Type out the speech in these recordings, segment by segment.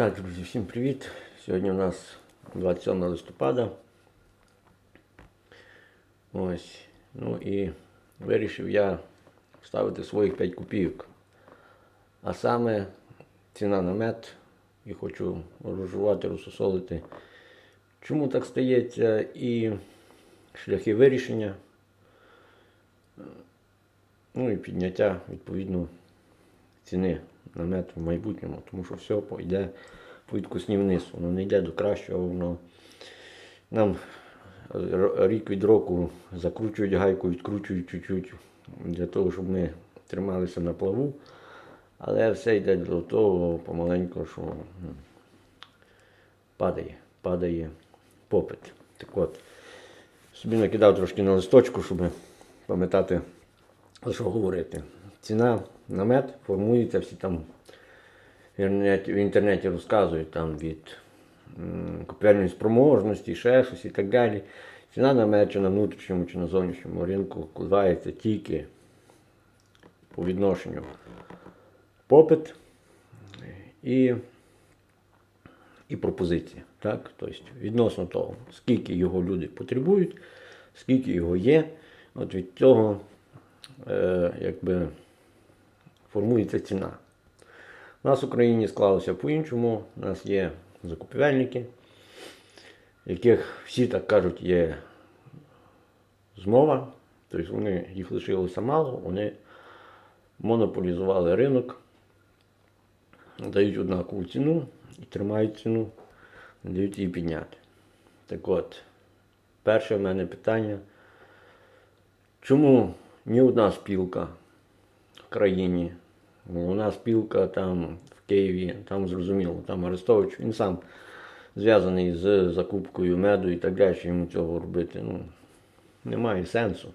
Так, друзі, всім привіт. Сьогодні у нас 27 листопада. Ось. Ну і вирішив я вставити своїх 5 копійок. А саме ціна на мед. І хочу розжувати, розсосолити. Чому так стається і шляхи вирішення. Ну і підняття відповідно ціни на мед в майбутньому, тому що все йде по вниз. Воно не йде до кращого, воно нам рік від року закручують гайку, відкручують чуть-чуть для того, щоб ми трималися на плаву. Але все йде до того помаленьку, що падає, падає попит. Так от, собі накидав трошки на листочку, щоб пам'ятати, що говорити. Ціна на мед формується всі там в інтернеті, розказують там від купівельної спроможності, ще щось і так далі. Ціна на мед чи на внутрішньому, чи на зовнішньому ринку коливається тільки по відношенню попит і, і пропозиція. Так? Тобто відносно того, скільки його люди потребують, скільки його є, от від цього е, якби формується ціна. У нас в Україні склалося по-іншому. У нас є закупівельники, яких всі так кажуть, є змова. Тобто вони їх лишилося мало, вони монополізували ринок, дають однакову ціну і тримають ціну, дають її підняти. Так от, перше в мене питання, чому ні одна спілка в країні, головна спілка там в Києві, там зрозуміло, там Арестович, він сам зв'язаний з закупкою меду і так далі, йому цього робити ну, немає сенсу.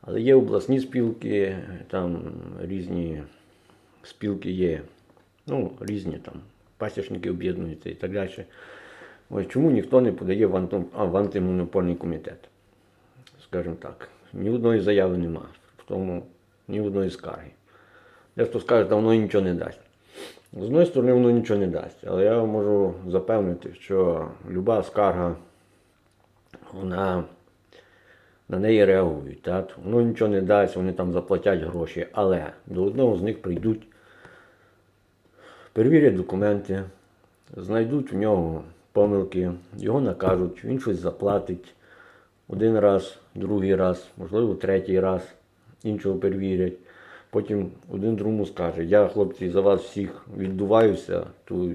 Але є обласні спілки, там різні спілки є, ну, різні там, пасічники об'єднуються і так далі. Ось чому ніхто не подає в, в антимонопольний комітет? Скажімо так, ні одної заяви немає, в тому ні одної скарги. Дехто скаже, що воно нічого не дасть. З одної сторони, воно нічого не дасть, але я можу запевнити, що люба скарга, вона на неї реагують. Так? Воно нічого не дасть, вони там заплатять гроші, але до одного з них прийдуть, перевірять документи, знайдуть в нього помилки, його накажуть, він щось заплатить один раз, другий раз, можливо, третій раз, іншого перевірять. Потім один другому скаже, я, хлопці, за вас всіх віддуваюся, то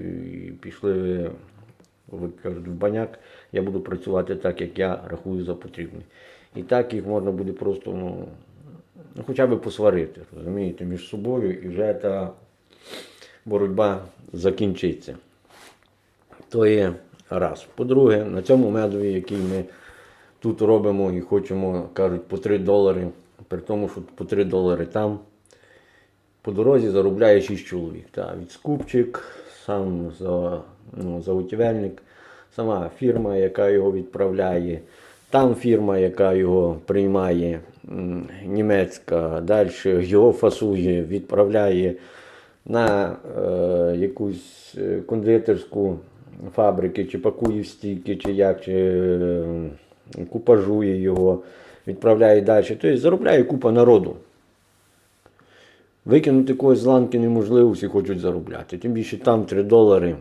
пішли ви кажуть, в баняк, я буду працювати так, як я рахую за потрібне. І так їх можна буде просто, ну, ну хоча б посварити, розумієте, між собою, і вже та боротьба закінчиться. То є раз. По-друге, на цьому медові, який ми тут робимо і хочемо, кажуть, по 3 долари, при тому, що по 3 долари там, по дорозі заробляє 6 чоловік. Та, від скупчик, сам за, ну, заготівельник, сама фірма, яка його відправляє, там фірма, яка його приймає, німецька, далі його фасує, відправляє на е, якусь е, кондитерську фабрики, чи пакує в стійки, чи як, чи е, купажує його, відправляє далі. Тобто заробляє купа народу. Викинути когось з ланки неможливо, всі хочуть заробляти. Тим більше там 3 долари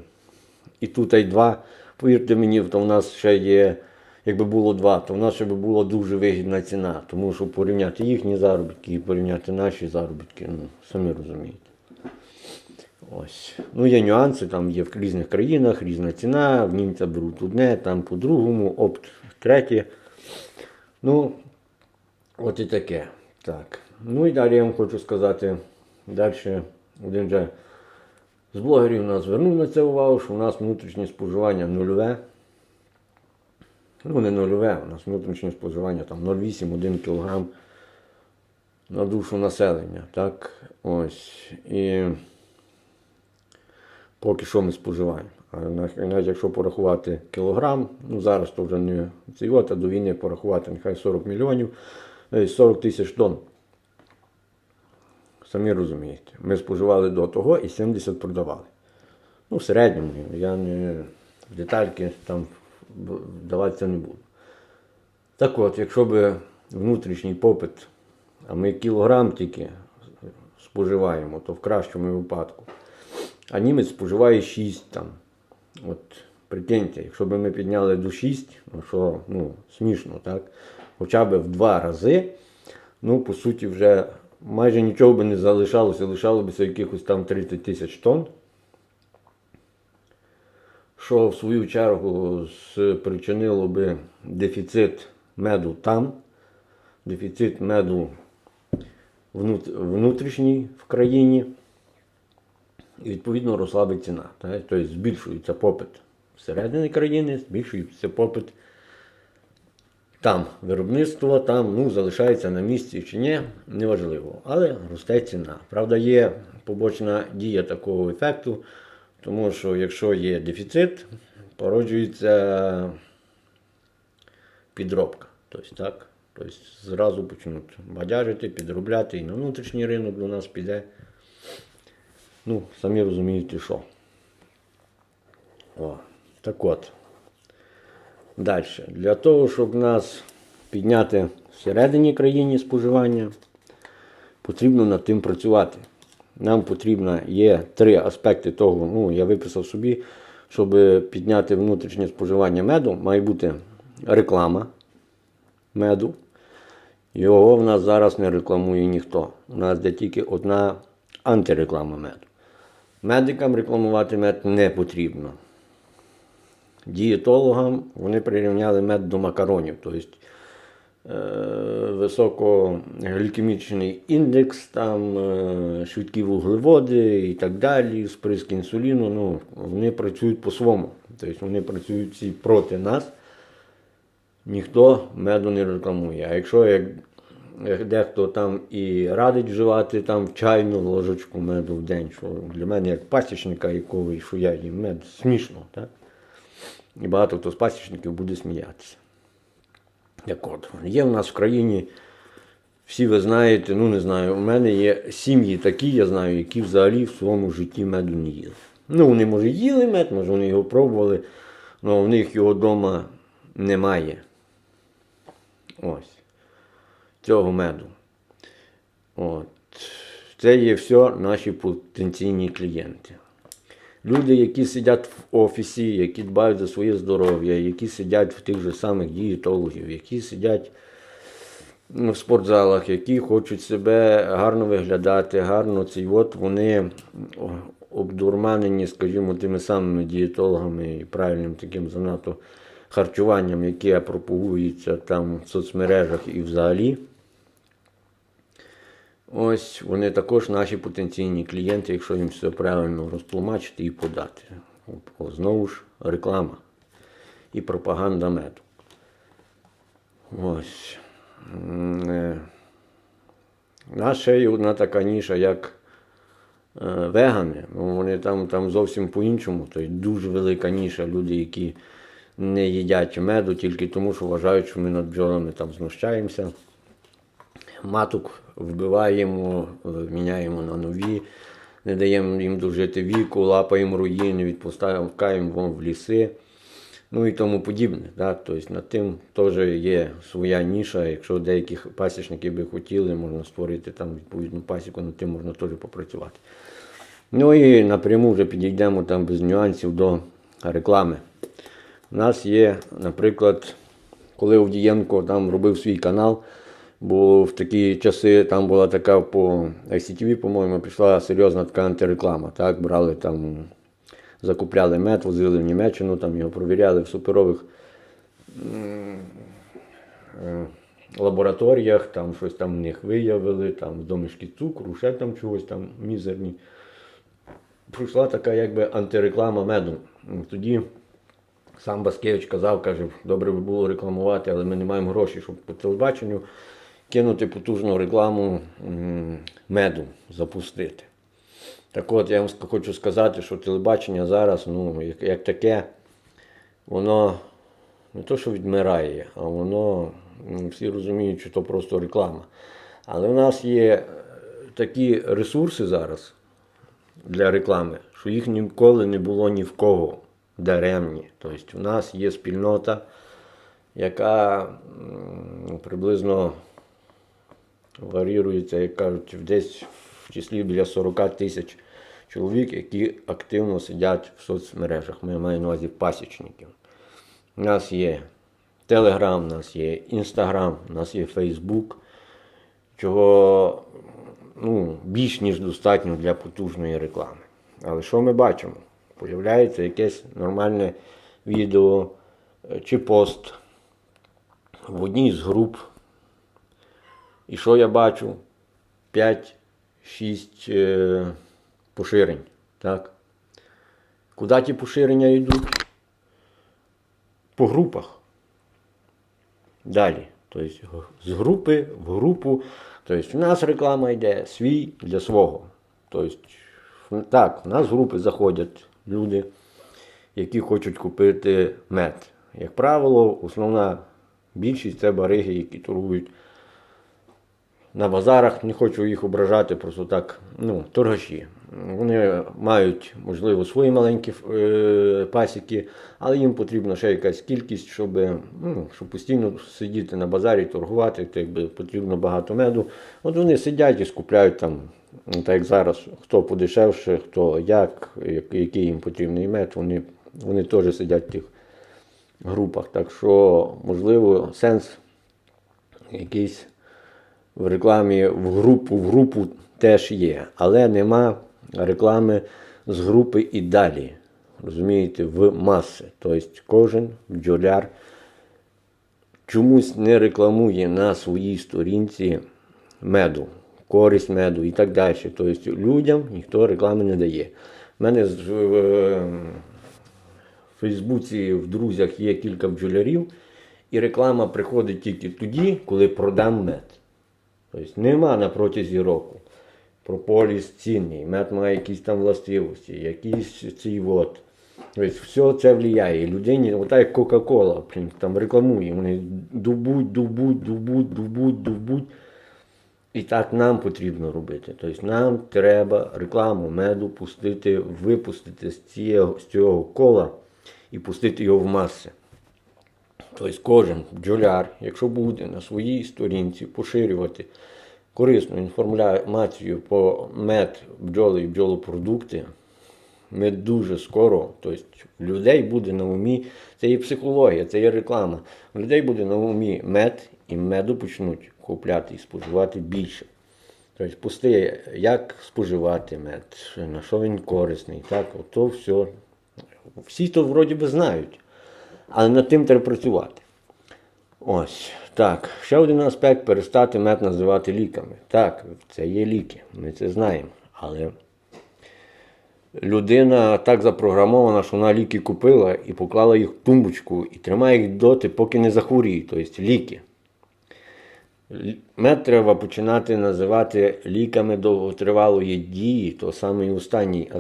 і тут й 2. Повірте мені, то в нас ще є, якби було 2, то в нас ще би була дуже вигідна ціна. Тому що порівняти їхні заробітки і порівняти наші заробітки, ну, самі розумієте. Ось. Ну, є нюанси, там є в різних країнах різна ціна, в німця беруть одне, там по-другому, опт третє. Ну, от і таке. Так. Ну і далі я вам хочу сказати, далі один вже з блогерів нас звернув на це увагу, що у нас внутрішнє споживання нульове. Ну, не нульове, у нас внутрішнє споживання там 0,8-1 кг на душу населення. Так? Ось. І поки що ми споживаємо. А навіть якщо порахувати кілограм, ну зараз то вже не цей от, а до війни порахувати нехай 40 мільйонів, е, 40 тисяч тонн. Самі розумієте, ми споживали до того і 70 продавали. Ну, в середньому. Я не в детальки там вдаватися не буду. Так от, якщо б внутрішній попит, а ми кілограм тільки споживаємо, то в кращому випадку. А німець споживає 6 там. От прикиньте, якщо б ми підняли до 6, ну що ну, смішно, так? Хоча б в два рази, ну, по суті, вже майже нічого би не залишалося, лишалося якихось там 30 тисяч тонн. Що в свою чергу спричинило би дефіцит меду там, дефіцит меду внутрішній в країні. І відповідно росла ціна. Тобто збільшується попит всередині країни, збільшується попит там. Виробництво там ну, залишається на місці чи ні, неважливо. Але росте ціна. Правда, є побочна дія такого ефекту, тому що якщо є дефіцит, породжується підробка. Тобто, так? Тобто зразу почнуть бадяжити, підробляти і на внутрішній ринок до нас піде. Ну, самі розумієте, що. О, так от. Далі. Для того, щоб нас підняти всередині країни споживання, потрібно над тим працювати. Нам потрібно є три аспекти того, ну, я виписав собі, щоб підняти внутрішнє споживання меду, має бути реклама меду. Його в нас зараз не рекламує ніхто. У нас є тільки одна антиреклама меду. Медикам рекламувати мед не потрібно. Дієтологам вони прирівняли мед до макаронів. Тобто е, високоглікемічний індекс, там, е, швидкі вуглеводи і так далі, сприск інсуліну. Ну, вони працюють по-своєму. Тобто вони працюють всі проти нас. Ніхто меду не рекламує. А якщо як дехто там і радить вживати там чайну ложечку меду в день, що для мене як пасічника, якого що я їм мед, смішно, так? І багато хто з пасічників буде сміятися. Як от, є в нас в країні, всі ви знаєте, ну не знаю, у мене є сім'ї такі, я знаю, які взагалі в своєму житті меду не їли. Ну, вони, може, їли мед, може, вони його пробували, але в них його вдома немає. Ось. Цього меду. От. Це є все наші потенційні клієнти. Люди, які сидять в офісі, які дбають за своє здоров'я, які сидять в тих же самих дієтологів, які сидять ну, в спортзалах, які хочуть себе гарно виглядати, гарно цей от вони обдурманені, скажімо, тими самими дієтологами і правильним таким занадто харчуванням, яке пропагується там в соцмережах і взагалі. Ось вони також наші потенційні клієнти, якщо їм все правильно розтлумачити і подати. Знову ж реклама і пропаганда меду. Ось. Е, ще є одна така ніша, як е, вегани. Ну, вони там, там зовсім по-іншому. Тобто дуже велика ніша. Люди, які не їдять меду тільки тому, що вважають, що ми над бджолами там знущаємося маток вбиваємо, міняємо на нові, не даємо їм дожити віку, лапаємо руїни, відпускаємо в ліси, ну і тому подібне. Да? Тобто над тим теж є своя ніша. Якщо деякі пасічники би хотіли, можна створити там відповідну пасіку, над тим можна теж попрацювати. Ну і напряму вже підійдемо там без нюансів до реклами. У нас є, наприклад, коли Овдієнко там робив свій канал, бо в такі часи там була така по ICTV, по-моєму, пішла серйозна така антиреклама. Так, брали там, закупляли мед, возили в Німеччину, там його провіряли в суперових е, лабораторіях, там щось там в них виявили, там домішки цукру, ще там чогось там мізерні. Пройшла така якби антиреклама меду. Тоді Сам Баскевич казав, каже, добре би було рекламувати, але ми не маємо грошей, щоб по телебаченню кинути потужну рекламу меду запустити. Так от я вам хочу сказати, що телебачення зараз, ну, як, як таке, воно не то, що відмирає, а воно всі розуміють, що то просто реклама. Але в нас є е, такі ресурси зараз для реклами, що їх ніколи не було ні в кого даремні. Тобто у нас є спільнота, яка приблизно варірується, як кажуть, десь в числі біля 40 тисяч чоловік, які активно сидять в соцмережах. Ми маємо на увазі пасічників. У нас є Телеграм, у нас є Інстаграм, у нас є Фейсбук, чого ну, більш ніж достатньо для потужної реклами. Але що ми бачимо? Появляється якесь нормальне відео чи пост в одній з груп. І що я бачу? 5-6 е, поширень. Так? Куди ті поширення йдуть? По групах. Далі. Тобто з групи в групу. Тобто в нас реклама йде свій для свого. Тобто, так, в нас в групи заходять люди, які хочуть купити мед. Як правило, основна більшість це бариги, які торгують на базарах, не хочу їх ображати, просто так, ну, торгаші. Вони мають, можливо, свої маленькі е, пасіки, але їм потрібна ще якась кількість, щоб, ну, щоб постійно сидіти на базарі, торгувати, то якби потрібно багато меду. От вони сидять і скупляють там, так як зараз, хто подешевше, хто як- який їм потрібний мед, вони, вони теж сидять в тих групах. Так що, можливо, сенс якийсь в рекламі в групу в групу теж є, але нема реклами з групи і далі. Розумієте, в маси. Тобто кожен бджоляр чомусь не рекламує на своїй сторінці меду, користь меду і так далі. Тобто людям ніхто реклами не дає. У мене в Фейсбуці в друзях є кілька бджолярів, і реклама приходить тільки тоді, коли продам мед. Тобто нема на протязі року. Прополіс цінний, мед має якісь там властивості, якісь ці от. Тобто все це впливає. Людині, ота як Кока-Кола, там рекламує. Вони дубуть, дубуть, дубуть, дубуть, дубуть. І так нам потрібно робити. Тобто нам треба рекламу меду пустити, випустити з цього, з цього кола і пустити його в маси. Тобто кожен бджоляр, якщо буде на своїй сторінці поширювати корисну інформацію по мед, бджоли і бджолопродукти, ми дуже скоро, тобто в людей буде на умі, це є психологія, це є реклама. У людей буде на умі мед, і меду почнуть купляти і споживати більше. Тобто пусти, як споживати мед, на що він корисний, так, ото все. Всі то вроді би знають, але над тим треба працювати. Ось, так. Ще один аспект перестати мед називати ліками. Так, це є ліки, ми це знаємо. Але людина так запрограмована, що вона ліки купила і поклала їх в тумбочку і тримає їх доти, поки не захворіє. Тобто ліки. Мед треба починати називати ліками довготривалої дії, то саме останній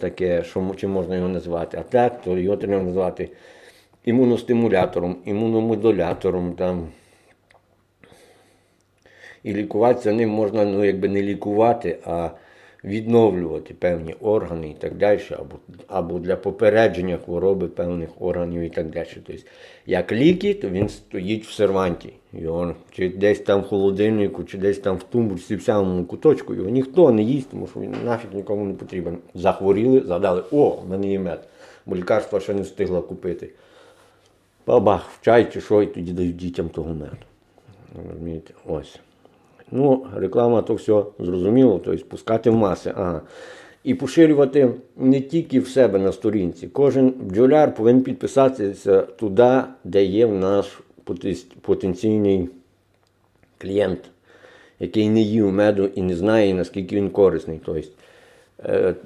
таке, що чим можна його назвати. А так, то його треба називати імуностимулятором, імуномодулятором. Там. І лікуватися ним можна ну, якби не лікувати, а відновлювати певні органи і так далі, або, або для попередження хвороби певних органів і так далі. Тобто, як ліки, то він стоїть в серванті. Його чи десь там в холодильнику, чи десь там в тумбочці, в самому куточку, його ніхто не їсть, тому що він нафіг нікому не потрібен. Захворіли, задали, о, в мене є мед, бо лікарства ще не встигла купити. Бабах, в чай чи що, і тоді дають дітям того меду. Розумієте? Ось. Ну, реклама то все зрозуміло, тобто пускати в маси. Ага. І поширювати не тільки в себе на сторінці. Кожен бджоляр повинен підписатися туди, де є в наш потенційний клієнт, який не їв меду і не знає, наскільки він корисний. Тобто,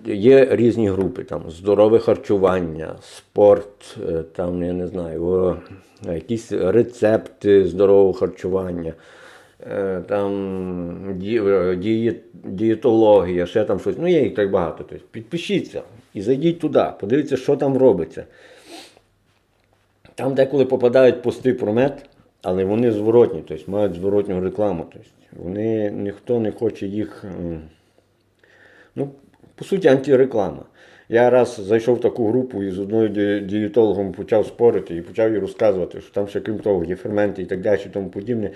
є різні групи, там здорове харчування, спорт, е, там, я не знаю, якісь рецепти здорового харчування, е, там ді- е, дієтологія, ще там щось. Ну, є їх так багато. Тобто, підпишіться і зайдіть туди, подивіться, що там робиться. Там деколи попадають пости про мед, але вони зворотні, тобто мають зворотню рекламу. Тобто вони ніхто не хоче їх. Ну, по суті, антиреклама. Я раз зайшов в таку групу і з одною ді- дієтологом почав спорити і почав їй розказувати, що там ще крім того є ферменти і так далі, і тому подібне.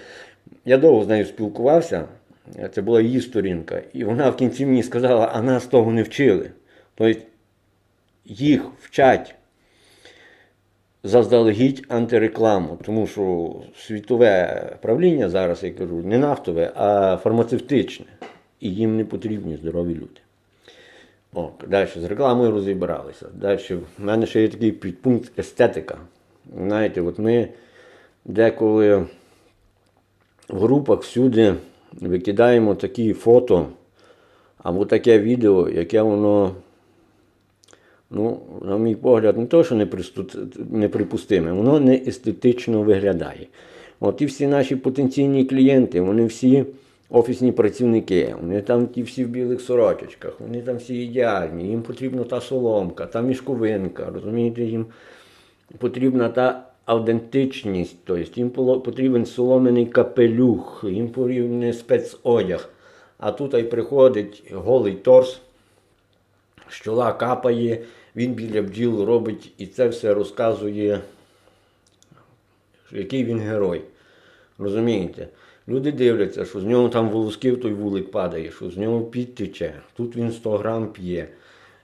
Я довго з нею спілкувався, це була її сторінка, і вона в кінці мені сказала, а нас того не вчили. Тобто їх вчать заздалегідь антирекламу, тому що світове правління зараз, я кажу, не нафтове, а фармацевтичне. І їм не потрібні здорові люди. О, далі з рекламою розібралися. Далі в мене ще є такий підпункт естетика. Знаєте, от ми деколи в групах всюди викидаємо такі фото або таке відео, яке воно, ну, на мій погляд, не то, що неприпустиме, воно не естетично виглядає. От і всі наші потенційні клієнти, вони всі офісні працівники, вони там ті всі в білих сорочечках, вони там всі ідеальні, їм потрібна та соломка, та мішковинка, розумієте, їм потрібна та автентичність, тобто їм потрібен соломений капелюх, їм потрібен спецодяг. А тут й приходить голий торс, з чола капає, він біля бджіл робить і це все розказує, який він герой. Розумієте? Люди дивляться, що з нього там волосків той вулик падає, що з нього підтече, тут він 100 грам п'є.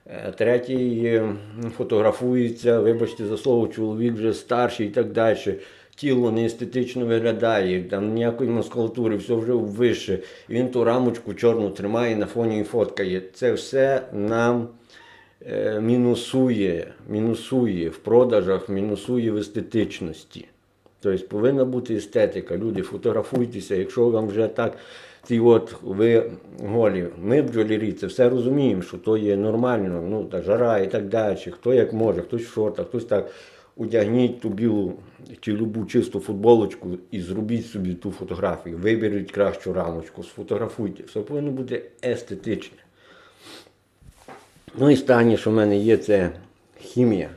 Е, Третій е, фотографується, вибачте за слово, чоловік вже старший і так далі. Тіло не естетично виглядає, там ніякої мускулатури, все вже вище. Він ту рамочку чорну тримає на фоні і фоткає. Це все нам е, мінусує, мінусує в продажах, мінусує в естетичності. Тобто повинна бути естетика. Люди, фотографуйтеся, якщо вам вже так, ці от ви голі, ми бджолярі, це все розуміємо, що то є нормально, ну та жара і так далі. Хто як може, хтось в шортах, хтось так. Одягніть ту білу чи любу чисту футболочку і зробіть собі ту фотографію. Виберіть кращу рамочку, сфотографуйте. Все повинно бути естетичне. Ну і останнє, що в мене є, це хімія.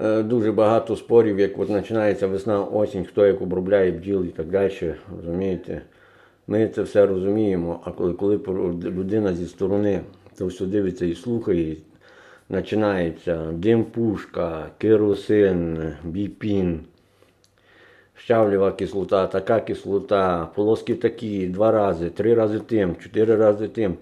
Е, Дуже багато спорів, як от починається весна, осінь, хто як обробляє бджіл і так далі. Розумієте? Ми це все розуміємо, а коли, коли людина зі сторони то все дивиться і слухає, починається дим пушка, керосин, біпін, щавлєва кислота, така кислота, полоски такі, два рази, три рази тим, чотири рази тим.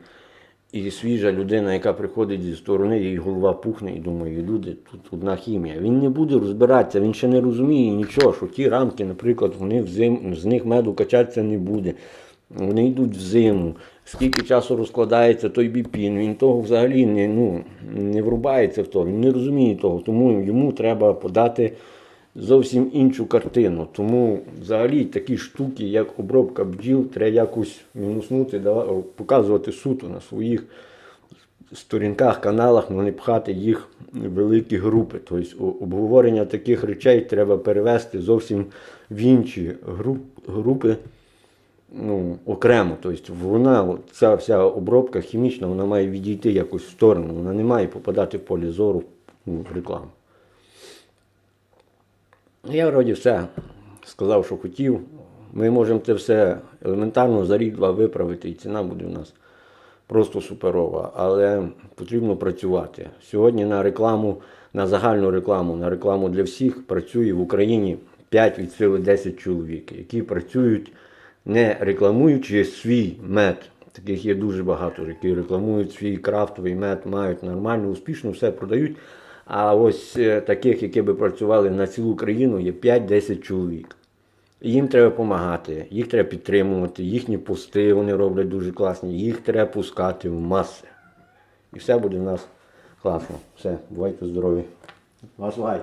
І свіжа людина, яка приходить зі сторони, їй голова пухне і думає, люди, тут одна хімія. Він не буде розбиратися, він ще не розуміє нічого, що ті рамки, наприклад, вони взим, з них меду качатися не буде. Вони йдуть в зиму. Скільки часу розкладається той біпін, він того взагалі не, ну, не врубається в то, він не розуміє того. Тому йому треба подати зовсім іншу картину. Тому взагалі такі штуки, як обробка бджіл, треба якось мінуснути, показувати суто на своїх сторінках, каналах, але не пхати їх в великі групи. Тобто обговорення таких речей треба перевести зовсім в інші груп, групи ну, окремо. Тобто вона, ця вся обробка хімічна, вона має відійти якось в сторону, вона не має попадати в полі зору ну, в рекламу. Я вроді все сказав, що хотів. Ми можемо це все елементарно за рік-два виправити, і ціна буде у нас просто суперова. Але потрібно працювати. Сьогодні на рекламу, на загальну рекламу, на рекламу для всіх працює в Україні 5 від сили 10 чоловік, які працюють не рекламуючи свій мед. Таких є дуже багато, які рекламують свій крафтовий мед, мають нормально, успішно все продають. А ось е, таких, які би працювали на цілу країну, є 5-10 чоловік. Їм треба допомагати, їх треба підтримувати, їхні пости вони роблять дуже класні, їх треба пускати в маси. І все буде в нас класно. Все, бувайте здорові. Вас лайк.